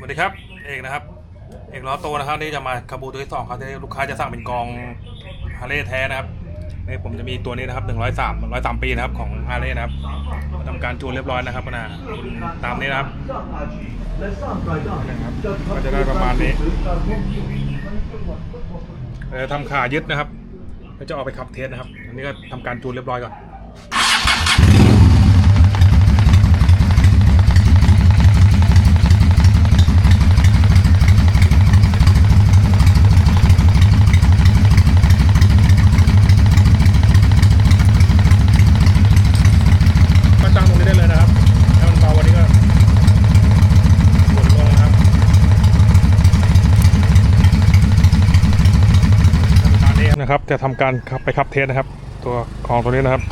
สวัสดีครับเอกนะครับเอกล้อโตนะครับนี่จะมาคาบูตัวที่สองครับที่ลูกค้าจะสั่งเป็นกองฮาร์เลย์แท้นะครับนี่ผมจะมีตัวนี้นะครับ103 103ปีนะครับของฮาร์เลย์นะครับมาทำการจูนเรียบร้อยนะครับนะตามนี้นะครับก็จะได้ประมาณนี้เออทำขายึดนะครับแล้วจะเอาไปขับเทสนะครับ อันนี้ก็ทำการจูนเรียบร้อยก่อน ก็ตั้งตรงนี้ได้เลยนะครับถ้ามันเบาวันนี้ก็กดลงนะครับทำการ นะครับ จะทำการไปขับเทสนะครับ ตัวของตัวนี้นะครับ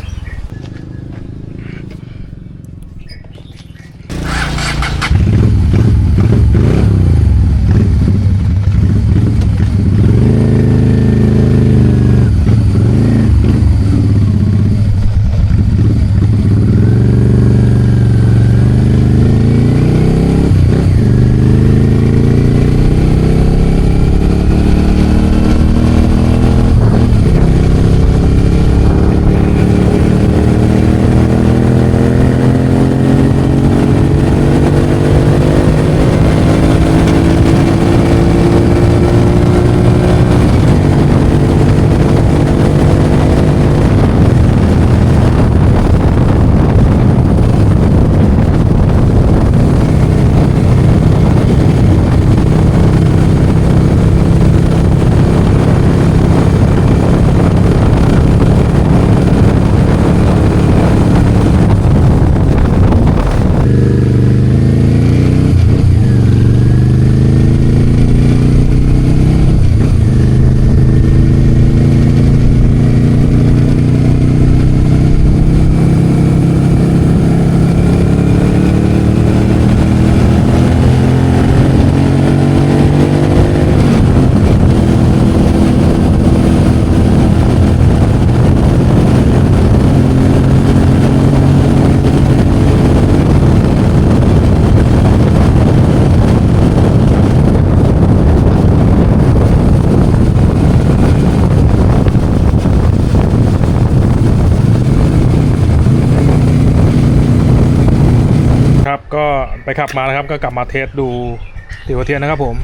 ครับก็ไปขับมานะครับก็กลับมาเทสดูติวเทียนนะครับผม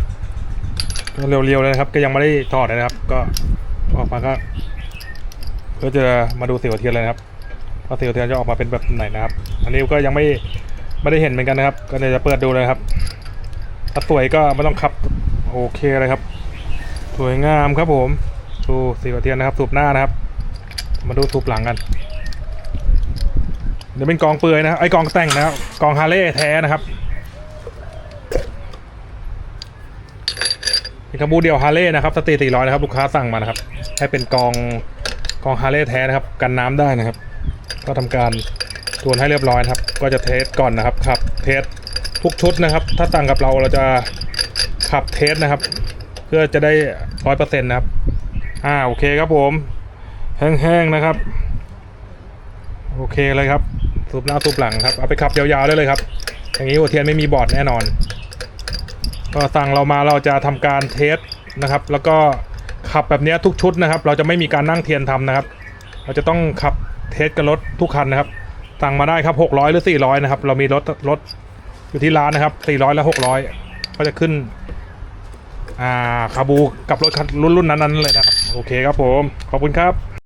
เร็วๆเลยนะครับ ก็ยังไม่ได้ถอดเลยนะครับ ก็ออกมาก็เพื่อจะมาดูสิวเทียนเลยนะครับว่าสิวเทียนจะออกมาเป็นแบบไหนนะครับ อันนี้ก็ยังไม่ไม่ได้เห็นเหมือนกันนะครับ ก็เดี๋ยวจะเปิดดูเลยครับถ้าสวยก็ไม่ต้องขับโอเคเลยครับ สวยงามครับผมดูสิวเทียนนะครับสูบหน้านะครับ มาดูสูบหลังกัน เดี๋ยวเป็นกองเปลือยนะครับไอ้กองแต่งนะครับกองฮาร์เลย์แท้นะครับเป็นกระบูเดียวฮาร์เลย์นะครับสตีสี่ร้อยนะครับลูกค้าสั่งมานะครับ ให้เป็นกองกองฮาร์เลย์แท้นะครับ กันน้ำได้นะครับ ก็ทำการตรวนให้เรียบร้อยนะครับ ก็จะเทสก่อนนะครับขับเทสทุกชุดนะครับ ถ้าสั่งกับเราเราจะขับเทสนะครับ เพื่อจะได้ร้อยเปอร์เซ็นต์นะครับอ่าโอเคครับผม แห้งๆนะครับ โอเคเลยครับ สูบหน้าสูบหลังครับ เอาไปขับยาวๆได้เลยครับ อย่างนี้หัวเทียนไม่มีบอร์ดแน่นอน ก็สั่งเรามาเราจะทำการเทสนะครับ แล้วก็ขับแบบนี้ทุกชุดนะครับ เราจะไม่มีการนั่งเทียนทำนะครับ เราจะต้องขับเทสกับรถทุกคันนะครับ สั่งมาได้ครับ600หรือ400นะครับ เรามีรถรถอยู่ที่ร้านนะครับ400และ600 ก็จะขึ้นอ่าคาบูกับรถคันรุ่นรุ่นนั้นๆเลยนะครับ โอเคครับผม ขอบคุณครับ